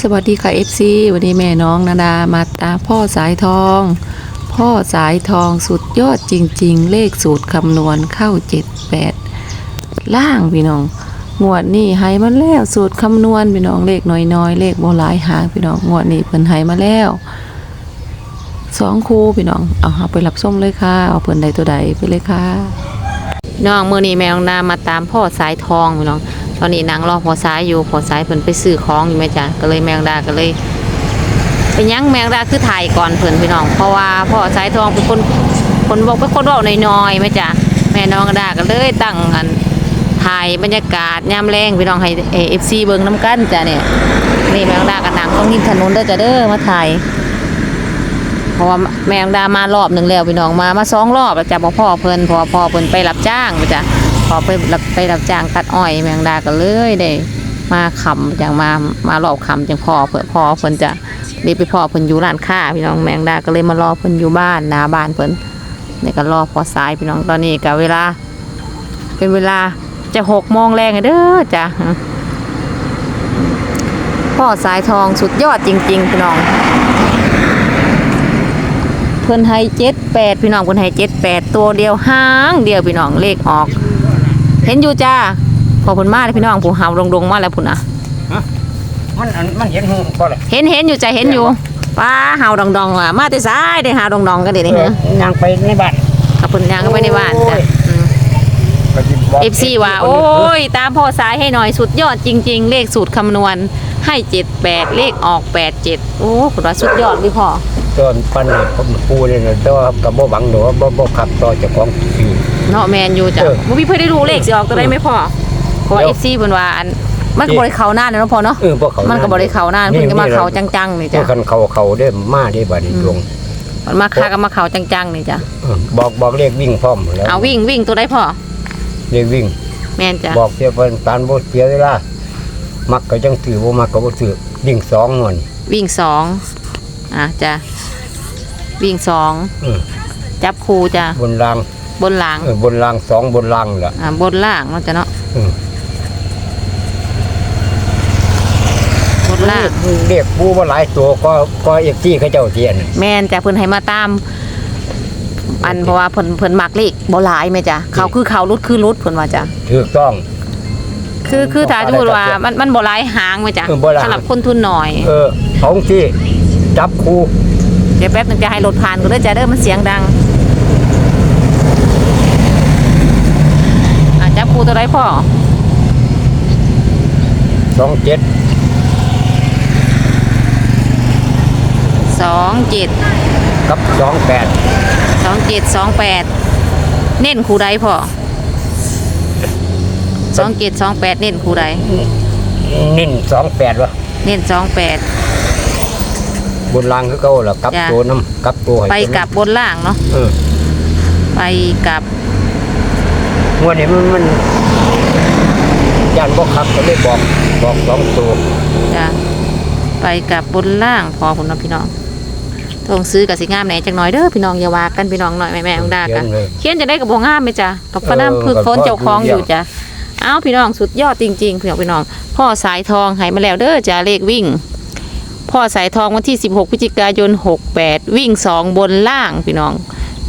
สวัสดีค่ะ FC วันนี้แม่น้องนาดามาตามพ่อสายทอง พ่อสายทองสุดยอดจริง ๆ เลขสูตรคำนวณเข้า 78 ล่างพี่น้องงวดนี้ให้มาแล้วสูตรคำนวณพี่น้องเลขน้อยๆ เลขโบหลายหางพี่น้องงวดนี้เพิ่นให้มาแล้วสองคู่พี่น้องเอาเอาไปรับส้มเลยค่ะเอาเพิ่นใดตัวใดไปเลยค่ะน้องมื้อนี้แม่น้องนามาตามพ่อสายทองพี่น้อง ตอนนี้นางรอพอซ้ายอยู่พอซ้ายเพิ่นไปซื้อของอยู่แม่จ้ะก็เลยแมงดาก็เลยไปยั้งแมงดาคือถ่ายก่อนเพิ่นพี่น้อง เพราะว่าพ่อสายทองเป็นคนคนบอกเป็นคนเว้าน้อยๆแม่จ้ะแม่น้องดาก็เลยตั้งอันถ่ายบรรยากาศยามแรงพี่น้องให้เอฟซีเบิ่งน้ำกันจ้ะเนี่ยนี่แมงดากับนางต้องนินถนนเด้อจ้ะเด้อมาถ่ายเพราะว่าแมงดามารอบหนึ่งแล้วพี่น้องมามาสองรอบแล้วจ้ะบ่พ่อเพิ่นพอพ่อเพิ่นไปรับจ้างจ้ะ พอไปรับไปรับจ้างตัดอ้อยแมงดาก็เลยได้มาขำจังมามารอบขำจังพอเพื่อพอเพิ่นจะได้ไปพอเพิ่นอยู่ร้านค้าพี่น้องแมงดาก็เลยมารอเพิ่นอยู่บ้านนาบ้านเพิ่นนี่ก็รอพอสายพี่น้องตอนนี้ก็เวลา เป็นเวลาจะหกโมงแรงเด้อจ้ะพ่อสายทองสุดยอดจริง ๆ พี่น้อง เพิ่นให้เจ็ดแปดพี่น้องเพิ่นให้เจ็ดแปดตัวเดียวห้างเดียวพี่น้องเลขออก เห็นอยู่จ้าพอเพิ่นมาเลยพี่น้องผู้หาวลงๆมาแล้วพุ่นน่ะมันอันมันเห็นหูบ่เลยเห็นเห็นอยู่จ้ะเห็นอยู่ป้าหาวดองๆอะมาแต่ซ้ายได้หาวดองๆกันเดี๋ยวนี้ฮะยางไปในบ้านขับเพิ่นย่างเข้าไปในบ้านจ้ะอืมก็สิบอกเอฟซีว่า โอ้ย ตามพ่อสายให้หน่อยสุดยอดจริง ๆ เลขสูตรคำนวณให้เจ็ดแปดเลขออกแปดเจ็ดโอ้คุณว่าสุดยอดดิพ่อต้นปันนี่ผมปูเลยนะแต่ว่าก็บ่หวังดอกว่าบ่บ่ขับต่อเจ้าของอยู่ เนาะแมนอยู่จ้ะเออ บ่มีเพื่อได้รู้เลขสิออกตัวใดไหมพ่อเพราะว่าเดี๋เอยวฟซีเพิ่นว่าอันมันก็บ่ได้เข้านานแล้วเนาะพ่อเนาะเออบ่เขามัมันก็บ่ได้เข้านานเพิ่นก็มาเข้าจังๆนี่จ้ะจ้ะคันเขาเขาได้มาได้บัดนี้ดวงมันมาค่าก็มาเข้าจังๆนี่จ้ะเออบอกบอกเลขวิ่งพร้อมแล้วเอาวิ่งวิ่งตัวใดพ่อเลขวิ่ง แม่นจ้ะบอกเสียเพิ่นปานบ่เสียเวลามักก็จังถือบ่มักก็บ่ถือวิ่งสองมันวิ่งสองอะจ้ะวิ่งสองเออจับคู่จ้ะบนราง บนหลังเออบนรางสองบนรางล่ะอ่าบนล่างเนาะจ้ะเนาะเออบนล่าง เรียกปูบ่หลายตัวก็ก็เอฟซีเขาเจ้าเทียนแม่นจ้ะเพิ่นให้มาตาม อันเพราะว่าเพิ่นเพิ่นมักเลขบ่หลายแม่จ้ะเขาคือเขารุดคือรุดเพิ่นว่าจ้ะถูกต้อง คือคือถ้าสมมติว่ามันมันบ่หลายหางแม่จ้ะเออบ่หลาย สำหรับคนทุนหน่อยเออของที่จับคู่เดี๋ยวแป๊บนึงจะให้รถผ่านก็เด้อจ้ะเด้อมันเสียงดัง อะจับครูตัวไรพ่อสองเจ็ดสองเจ็ดกับสองแปดสองเจ็ดสองแปดเน้นครูใดพ่อสองเจ็ดสองแปดเน้นครูใดนิ่นสองแปดวะเน้นสองแปดบนรางคือเขาล่ะกับจ้ะตัวน้ำกับตัวให้ไปกลับบนล่างเนาะเออไปกลับง วดนี้มันมันยันบ่ขับก็เลยบอกบอกสองตัวจ้ะไปกลับบนล่างพอผมเนาะพี่น้องต้องซื้อกับสิงามไหนจักหน่อยเด้อพี่น้องอย่าว่ากันพี่น้องหน่อยแม่แม่ของดาเขียกันนเลยเขียนจะได้กับบ่งามไหมจ้ะกับกระเออน้ำพึกฝนกับพ่อเจ้าของดูอเดี่ยวยู่จ้ะเอ้าพี่น้องสุดยอดจริงๆพี่น้องพี่น้อง พ่อสายทองให้มาแล้วเด้อจ้ะเลขวิ่ง พ่อสายทองวันที่ 16พฤศจิกายน 68 วิ่ง 2 บนล่างพี่น้อง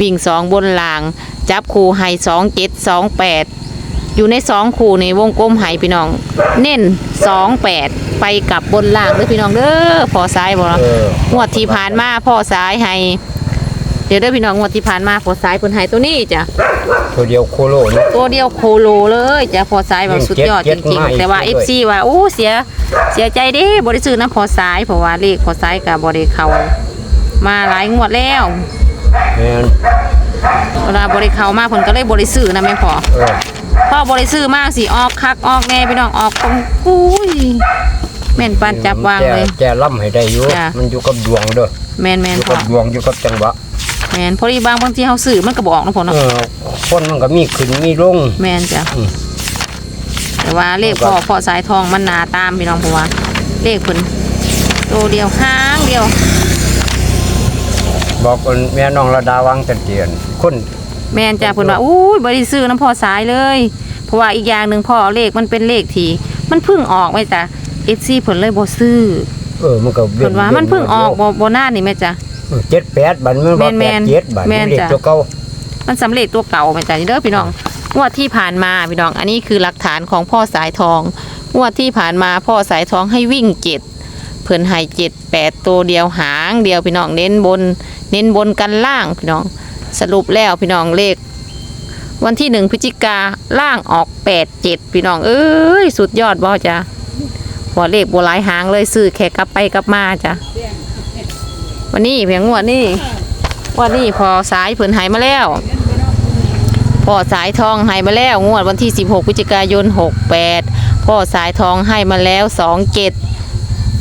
วิ่ง2บนล่าง จับคู่ให้2 7 2 8อยู่ใน2คู่ในวงกลมให้พี่น้อง เน้น2 8ไปกับบนล่างเด้อพี่น้องเด้อพ่อสายบ่เนาะเอองวดที่ผ่านมาพ่อสายให้เดี๋ยวเด้อพี่น้องงวดที่ผ่านมาพ่อสายเพิ่นให้ตัวนี้จ้ะตัวเดียวโคโลนะตัวเดียวโคโลเลยจ้ะพ่อสายแบบสุดยอดเจ็จดริงเจ็ดๆแต่ว่ามาอีก FC ว่าโอ้เสียเสียใจเด้บ่ได้ซื้อน้ำพ่อสายเพราะว่าเลขพ่อสายก็บ่ได้เข้ามาหลายงวดแล้ว แม่นเวลาบ่ได้เข้ามาเพิ่นก็เลยบ่ได้ซื้อนะแม่พ่อเออพ่อบ่ได้ซื้อมากสิออกคักออกแน่พี่น้องออกตรงอุ้ยแม่นปานจับวางเลย แกแกล่ำให้ได้อยู่จ้ะ มันอยู่กับดวงเด้อแม่นแม่อนยู่พ่อกับดวงอยู่กับจังหวะแม่นพอดีบางบางทีเฮาซื้อมันก็บ่ออกเนาะพ่อเอเนาะอคนมันก็มีขึ้นมีลง แม่นจ้ะอืม แต่ว่าเลขพ่อพ่อสายทองมันหนาตามพี่น้องเพราะว่าเลขเพิ่นตัวเดียวห้างเดียว บอกคนแม่น้องระดาวังจันเจียนคนแม่นจ้ะเพิ่นว่าอุ้ยบ่ได้ซื้อน้ำพ่อสายเลย เพราะว่าอีกอย่างหนึ่งพ่อเลขมันเป็นเลขที่มันเพิ่งออกไว้จ้ะ FC เพิ่นเลยบ่ซื้อเออมันก็เพิ่นว่ามันเพิ่งออกบ่บ่นานนี่แม่จ้ะเจ็ดแปดบันมันว่าแม่แปนดๆเจ็ดบันแม่นเด็กจ้ะตัวเก่ามันสำเร็จตัวเก่าแม่จ้ะนี่เด้อพี่น้องงวดที่ผ่านมาพี่น้อง อันนี้คือหลักฐานของพ่อสายทองงวดที่ผ่านมาพ่อสายทองให้วิ่งเจ็ดเพิ่นให้เจ็ดแปดตัวเดียวหางเดียวพี่น้องเน้นบน เน้นบนกันล่างพี่น้องสรุปแล้วพี่น้องเลข วันที่หนึ่งพฤศจิกาล่างออกแปดเจ็ดพี่น้อง เอ้ย สุดยอดบ่จ้ะหัวเลขบัวหลายหางเลยซื้อแค่กลับไปกลับมาจ้ะวันนี้เพียงงวดนี้วันนี้พอสายเพิ่นหายมาแล้วพ่อสายทองให้มาแล้ว งวดวันที่ 16พฤศจิกายน 68พ่อสายทองให้มาแล้ว 27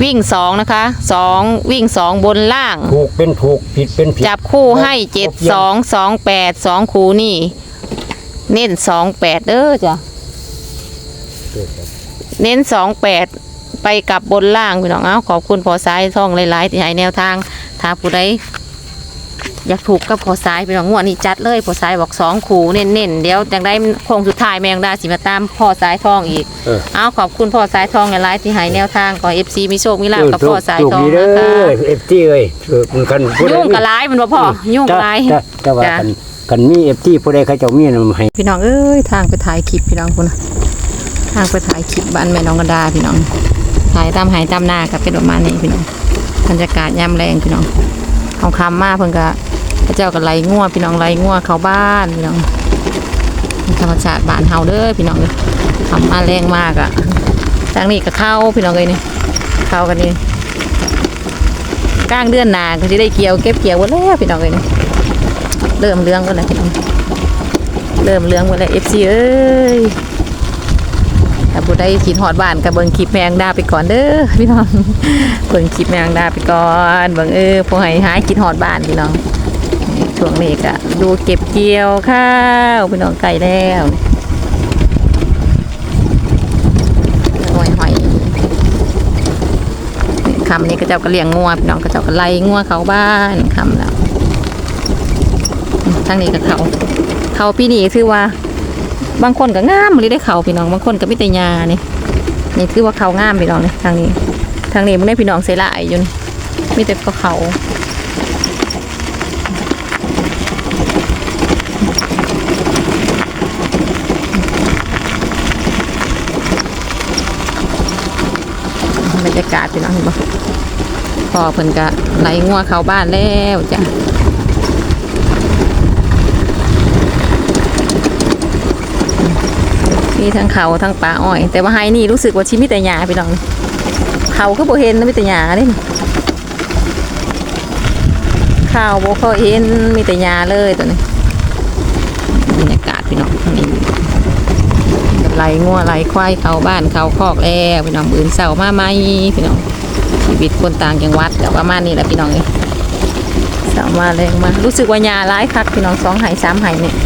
วิ่ง2นะคะ2วิ่ง2บนล่าง ถูกเป็นถูกผิดเป็นผิดจับคู่ให้7 2 2 8 2คู่นี่ เน้น2 8เด้อจ้ะเน้น2 8ไปกับบนล่างพี่น้องเอ้าขอบคุณพอสายทองหลายๆที่ให้แนวทางถ้าผู้ใด อยากถูกกับพอสายพี่น้องงวดนี้จัดเลยพอสายบอกสองขู่เน้นๆเดี๋ยวจังได้โค้งสุดท้ายแมงดาสิมาตามพ่อสายทองอีกเออ เอาขอบคุณพ่อสายทองหลายๆที่ให้แนวทางขอเอฟซีมีโชคมีลาภกับถูพ่อสายถูกทองดีเด้นะคะอเอฟซีเอ้ยเออมันกันผู้ใดยุ่งกับร้ายมันบ่พ่อยุ่งกับร้าย แต่แต่ว่าจ้ะกันกันมีเอฟซีผู้ใดเขาเจ้ามีนำให้ พี่น้องเอ้ยทางไปถ่ายคลิปพี่น้องคุณทางไปถ่ายคลิปบ้านแม่น้องกระดาพี่น้องถ่ายตามหายตามหน้ากับเป็นประมาณนี้พี่น้องบรรยากาศยามแรงพี่น้อง ทองคำมากเพิ่นก็พระเจ้าก็ไล่งัวพี่น้องไล่งัวเข้าบ้านพี่น้องธรรมชาติบ้านเฮาเด้อพี่น้องเอ้ยทำมาแรงมากอะทางนี้ก็เข้าพี่น้องเลยนี่เข้ากันนี่กลางเดือนหนาก็จะได้เกี่ยวเก็บเกี่ยวหมดแล้วพี่น้องเลยนี่เริ่มเรื่องกันแล้วพี่น้องเริ่มเรื่องหมดแล้วเอฟซีเอ้ย ถ้าผู้ใดคิดฮอดบ้านก็เบิ่งคลิปแมงดาไปก่อนเด้อพี่น้องเบิ่งคลิปแมงดาไปก่อนเบิ่งเออพอให้หายคิดฮอดบ้านพี่น้องช่วงนี้ก็ดูเก็บเกี่ยวข้าวพี่น้องไก่แล้วหอยหอยคำนี้ก็เจ้าก็เลี้ยงงัวพี่น้องก็เจ้าก็ไล่งัวเขาบ้านคำแล้วทางนี้ก็เขาเขาปีนี้คือว่า บางคนก็งามเลยได้เขาพี่น้อง บางคนก็มิตรยานี่นี่คือว่าเขางามพี่น้องนี่ทางนี้ ทางนี้มันได้พี่น้องเสยหลายอยู่นี่มีแต่ก็เขาบรรยากาศพี่น้องเห็นบ่พอเพิ่นก็ไหลงัวเข้าบ้านแล้วจ้ะ มีทั้งเขาทั้งป่าอ้อย แต่ว่าไฮนี่รู้สึกว่าชิมิแต่หยาพี่น้องเขาก็บ่เห็นนะมีแต่หยาเด้ข้าวบ่ค่อยเห็นมีแต่หยาเลยตัวนี้บรรยากาศพี่น้องนี้ไหลงัวไหลควายเขาบ้านเขาคอกแล้วพี่น้องบืนเสามาไหมพี่น้องชีวิตคนต่างจังหวัดแต่ว่ามานี่แหละพี่น้องเอ้ยเสามาแรงมารู้สึกว่าหยาร้ายคักพี่น้องสองไห่สามไห่เนี่ย